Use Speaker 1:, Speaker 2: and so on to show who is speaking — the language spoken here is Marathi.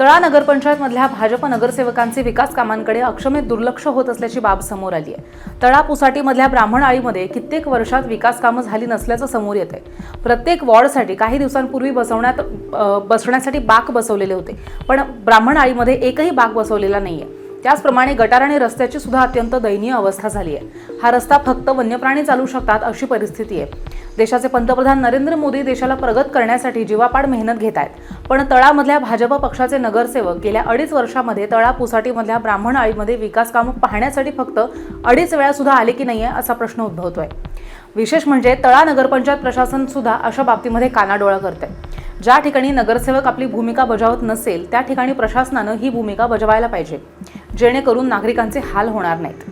Speaker 1: तळा नगरपंचायतमधल्या भाजप नगरसेवकांचे विकास कामांकडे अक्षम्य दुर्लक्ष होत असल्याची बाब समोर आली आहे. तळा पुसाटीमधल्या ब्राह्मण आळीमध्ये कित्येक वर्षात विकास कामं झाली नसल्याचं समोर येत आहे. प्रत्येक वॉर्डसाठी काही दिवसांपूर्वी बसवण्यात बसण्यासाठी बाक बसवलेले होते. पण ब्राह्मण आळीमध्ये एकही बाक बसवलेला नाही आहे त्याचप्रमाणे गटार आणि रस्त्याची सुद्धा अत्यंत दयनीय अवस्था झाली आहे. हा रस्ता फक्त वन्यप्राणी चालू शकतात अशी परिस्थिती आहे. देशाचे पंतप्रधान नरेंद्र मोदी देशाला प्रगत करण्यासाठी जीवापाड मेहनत घेत आहेत. पण तळामधल्या भाजप पक्षाचे नगरसेवक गेल्या अडीच वर्षामध्ये तळा पुसाटीमधल्या ब्राह्मण आळीमध्ये विकास कामं पाहण्यासाठी फक्त अडीच वेळा सुद्धा आले की नाहीये असा प्रश्न उद्भवतोय. विशेष म्हणजे तळा नगरपंचायत प्रशासन सुद्धा अशा बाबतीमध्ये कानाडोळा करते ज्या ठिकाणी नगरसेवक आपली भूमिका बजावत नसेल त्या ठिकाणी प्रशासनानं ही भूमिका बजावायला पाहिजे. जेणेकरून नागरिकांचे हाल होणार नाहीत.